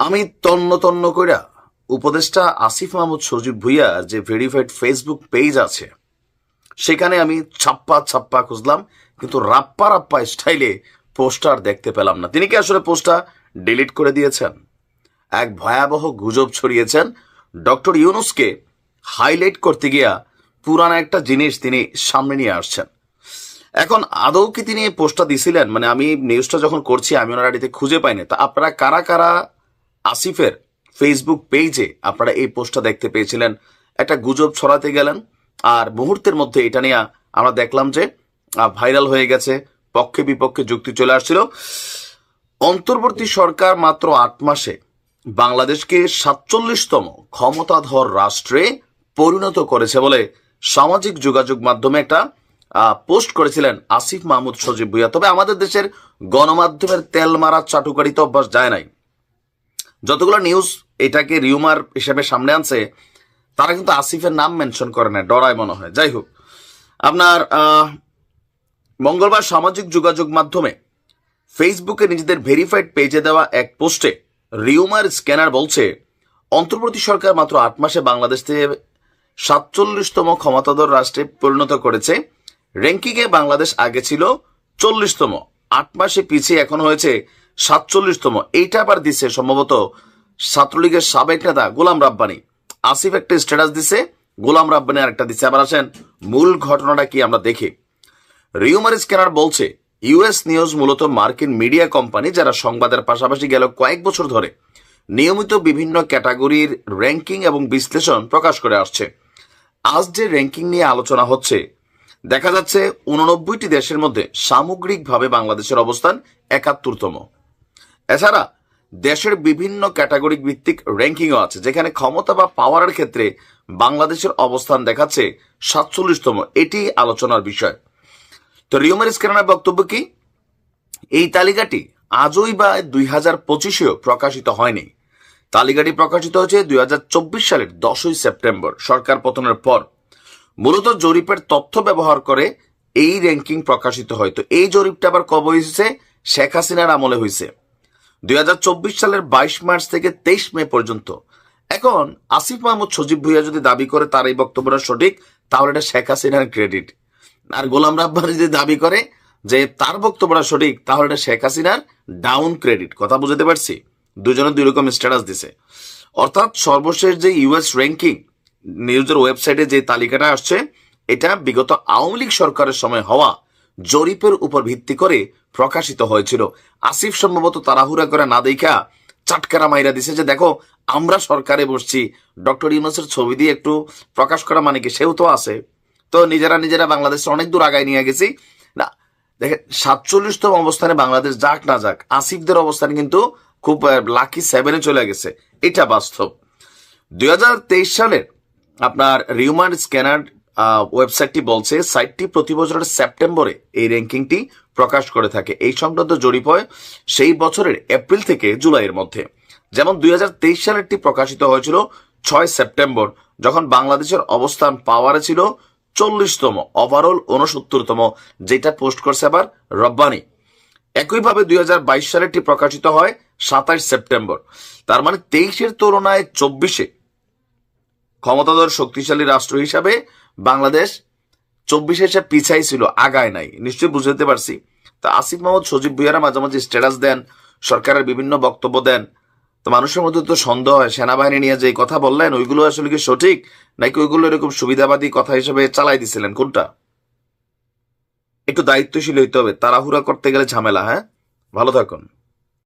আমি তন্ন তন্ন কইরা উপদেষ্টা আসিফ মাহমুদ সজীব ভুইয়ার যে ভেরিফাইড ফেসবুক পেজ আছে, সেখানে আমি ছাপ্পা ছাপ্পা খুঁজলাম, কিন্তু রাপ্পা রাপ্পা স্টাইলে পোস্টার দেখতে পেলাম না। তিনি কি আসলে পোস্টটা ডিলিট করে দিয়েছেন? এক ভয়াবহ গুজব ছড়িয়েছেন। ডক্টর ইউনুসকে হাইলাইট করতে গিয়া পুরানো একটা জিনিস তিনি সামনে নিয়ে আসছেন। এখন আদৌ কি তিনি পোস্টটা দিছিলেন? মানে আমি নিউজটা যখন করছি, আমি ওনার আইডিতে খুঁজে পাইনি। তা আপনারা কারা কারা আসিফের ফেসবুক পেজে আপনারা এই পোস্টটা দেখতে পেয়েছিলেন। একটা গুজব ছড়াতে গেলেন আর মুহূর্তের মধ্যে এটা নিয়ে আমরা দেখলাম যে ভাইরাল হয়ে গেছে, পক্ষে বিপক্ষে যুক্তি চলে আসছিল। অন্তর্বর্তী সরকার মাত্র আট মাসে বাংলাদেশকে সাতচল্লিশতম ক্ষমতাধর রাষ্ট্রে পরিণত করেছে বলে সামাজিক যোগাযোগ মাধ্যমে একটা পোস্ট করেছিলেন আসিফ মাহমুদ সজীব ভুইয়া। তবে আমাদের দেশের গণমাধ্যমের তেল মারা চাটুকারি তো অভ্যাস যায় নাই। যতগুলো নিউজ এটাকে রিউমার হিসেবে সামনে আনছে, তারা কিন্তু আসিফের নাম মেনশন করে না, ডরায় মনে হয়। যাই হোক, আপনার মঙ্গলবার সামাজিক যোগাযোগ মাধ্যমে ফেসবুকে নিজেদের ভেরিফাইড পেজে দেওয়া এক পোস্টে রিউমার স্ক্যানার বলছে অন্তর্বর্তী সরকার মাত্র আট মাসে বাংলাদেশ থেকে সাতচল্লিশতম ক্ষমতাধর রাষ্ট্রে পরিণত করেছে। র্যাঙ্কিংয়ে বাংলাদেশ আগে ছিল চল্লিশতম। আট মাসে পিছিয়ে এখন হয়েছে সাতচল্লিশতম। এইটা আবার দিছে সম্ভবত ছাত্রলীগের সাবেক নেতা গোলাম রাব্বানি। আসিফ একটা স্ট্যাটাস দিছে, গোলাম রাব্বানি আরেকটা দিছে। আবার আসেন, মূল ঘটনাটা কি আমরা দেখি। রিউমার স্ক্যানার বলছে ইউএস নিউজ মূলত মার্কিন মিডিয়া কোম্পানি যারা সংবাদের পাশাপাশি গেল কয়েক বছর ধরে নিয়মিত বিভিন্ন ক্যাটাগরির র্যাঙ্কিং এবং বিশ্লেষণ প্রকাশ করে আসছে। আজ যে র্যাঙ্কিং নিয়ে আলোচনা হচ্ছে, দেখা যাচ্ছে উননব্বইটি দেশের মধ্যে সামগ্রিকভাবে বাংলাদেশের অবস্থান একাত্তরতম। এছাড়া দেশের বিভিন্ন ক্যাটাগরিক ভিত্তিক র্যাঙ্কিংও আছে, যেখানে ক্ষমতা বা পাওয়ারের ক্ষেত্রে বাংলাদেশের অবস্থান দেখাচ্ছে সাতচল্লিশতম। এটি আলোচনার বিষয়। তো রিওমার স্ক্যানার বক্তব্য কি? এই তালিকাটি আজই বা দুই হাজার পঁচিশেও প্রকাশিত হয়নি। তালিকাটি প্রকাশিত হয়েছে দুই হাজার চব্বিশ সালের দশই সেপ্টেম্বর, সরকার পতনের পর। মূলত জরিপের তথ্য ব্যবহার করে এই র্যাঙ্কিং প্রকাশিত হয়। তো এই জরিপটা আবার কবে হয়েছে শেখ হাসিনার আমলে হয়েছে। দু হাজার চব্বিশ সালের বাইশ মার্চ থেকে তেইশ মে পর্যন্ত। এখন আসিফ মাহমুদ সজীব ভুইয়া যদি দাবি করে তার এই বক্তব্যটা সঠিক, তাহলে এটা শেখ হাসিনার ক্রেডিট। আর গোলাম রাব্বানি যদি দাবি করে যে তার বক্তব্যটা সঠিক, তাহলে এটা শেখ হাসিনার ডাউন ক্রেডিট। কথা বুঝতে পারছি? দুজনে দুই রকম স্ট্যাটাস দিছে। অর্থাৎ সর্বশেষ যে ইউএস র্যাঙ্কিং নিউজের ওয়েবসাইটে যে তালিকাটা আসছে, এটা বিগত আওয়ামী লীগ সরকারের সময় হওয়া জরিপের উপর ভিত্তি করে প্রকাশিত হয়েছিল। আসিফ সম্ভবত তাড়াহুড়া করে না দেখা চাটকারা মাইরা দিছে যে, দেখো, আমরা সরকারে বসছি। ডক্টর ইউনুসের ছবি দিয়ে একটু প্রকাশ করা মানে কি সেও তো আছে। তো নিজেরা নিজেরা বাংলাদেশে অনেক দূর আগায় নিয়ে গেছি। না, দেখেন, সাতচল্লিশতম অবস্থানে বাংলাদেশ যাক না যাক, আসিফদের অবস্থান কিন্তু খুব লাকি সেভেনে চলে গেছে। এটা বাস্তব। দুই সালের আপনার রিউমার স্ক্যানার ওয়েবসাইটটি বলছে সাইটটি প্রতি বছরের সেপ্টেম্বরে এই র্যাঙ্কিংটি প্রকাশ করে থাকে। এই সংক্রান্ত জরিপ হয় সেই বছরের এপ্রিল থেকে জুলাইয়ের মধ্যে। যেমন দুই হাজার সালেরটি প্রকাশিত হয়েছিল ছয় সেপ্টেম্বর যখন বাংলাদেশের অবস্থান পাওয়ারে ছিল চল্লিশতম ওভারঅল উনসত্তরতম যেটা পোস্ট করছে আবার রব্বানি। একইভাবে দুই হাজার বাইশ সালেরটি প্রকাশিত হয় সাতাশ সেপ্টেম্বর তার মানে তেইশের তুলনায় চব্বিশে ক্ষমতাধর শক্তিশালী রাষ্ট্র হিসাবে বাংলাদেশ চব্বিশে সে পিছাই ছিল, আগায় নাই। নিশ্চয়ই বুঝতে পারছি। তা আসিফ মোহাম্মদ সজীব ভুইয়ারা মাঝে মাঝে স্ট্যাটাস দেন, সরকারের বিভিন্ন বক্তব্য দেন। তো মানুষের মধ্যে তো সন্দেহ হয়, সেনাবাহিনী নিয়ে যে কথা বললেন, ওইগুলো আসলে কি সঠিক? নাকি ওইগুলো এরকম সুবিধাবাদী কথা হিসেবে চালাই দিছিলেন? কোনটা? একটু দায়িত্বশীল হইতে হবে, তাড়াহুড়া করতে গেলে ঝামেলা হ্যাঁ? ভালো থাকুন।